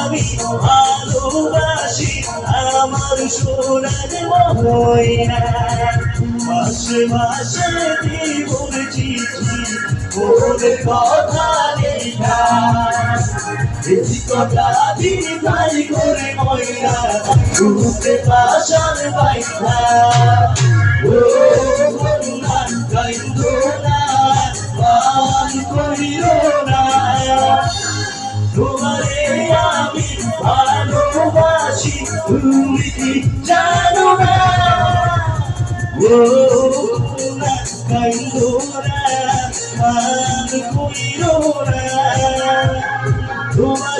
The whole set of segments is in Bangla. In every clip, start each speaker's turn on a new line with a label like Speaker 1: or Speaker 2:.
Speaker 1: আমি ভালোবাসি আমার সোনার ময়না মাসে মাসে জীবন চিঠি ওর কথা তোমারে আমি ভালোবাসি তুমি কি জানো না? ও না কাইলো না মান কইরো না।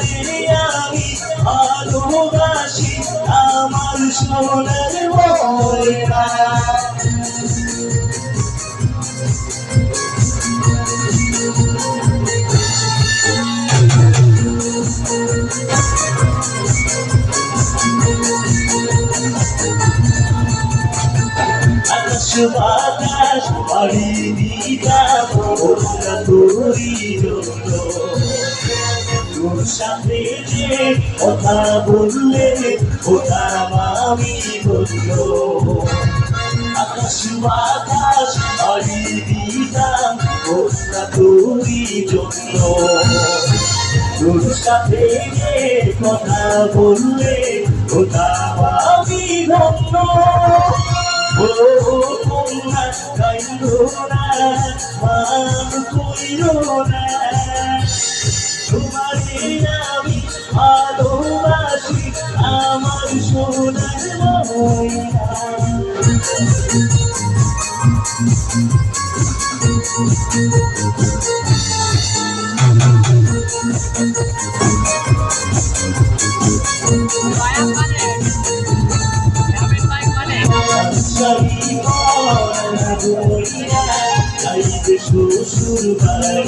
Speaker 1: তোমারে আমি ভালোবাসি আমার সোনার ময়না। বাতাস বাড়ি দিতা মোরা তোরি জন্য তোর সাথে যে কথা বললে ওটা আমি বলল আকাশ বাতাস বাড়ি দিতাম ওটা তোরি জন্য তোর কথা বললে ওটা আমি ধন্য ও না শ্বশুর বাড়ি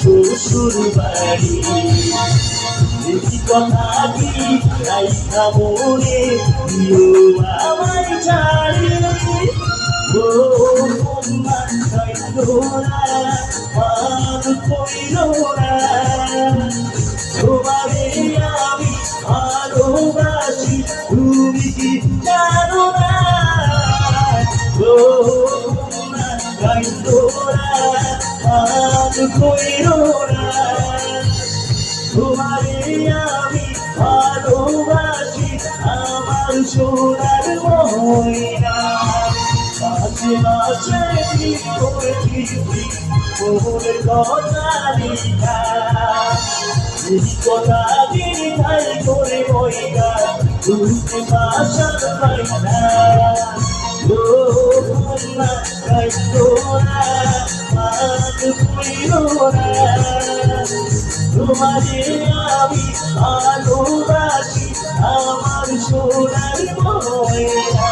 Speaker 1: শ্বশুর বাড়ি এই কথা কি তাই খাবনে দিও আমায় ছাড়ি ও কন্যা কাইলোরা মান কইলোরা তোমারে আমি ভালোবাসি তুমি কি জানো না ও কাইলোরা মান কইলোরা তোমারে আমি ভালোবাসি আমার সোনার ময়না মাঝে মাঝে কি করেছি মনের কথা লিখা এই কথা দিন তাই করে ময়না তুমি বাসার পাইনা তোমারে আমি আলোবাসি আমার সোনার ময়না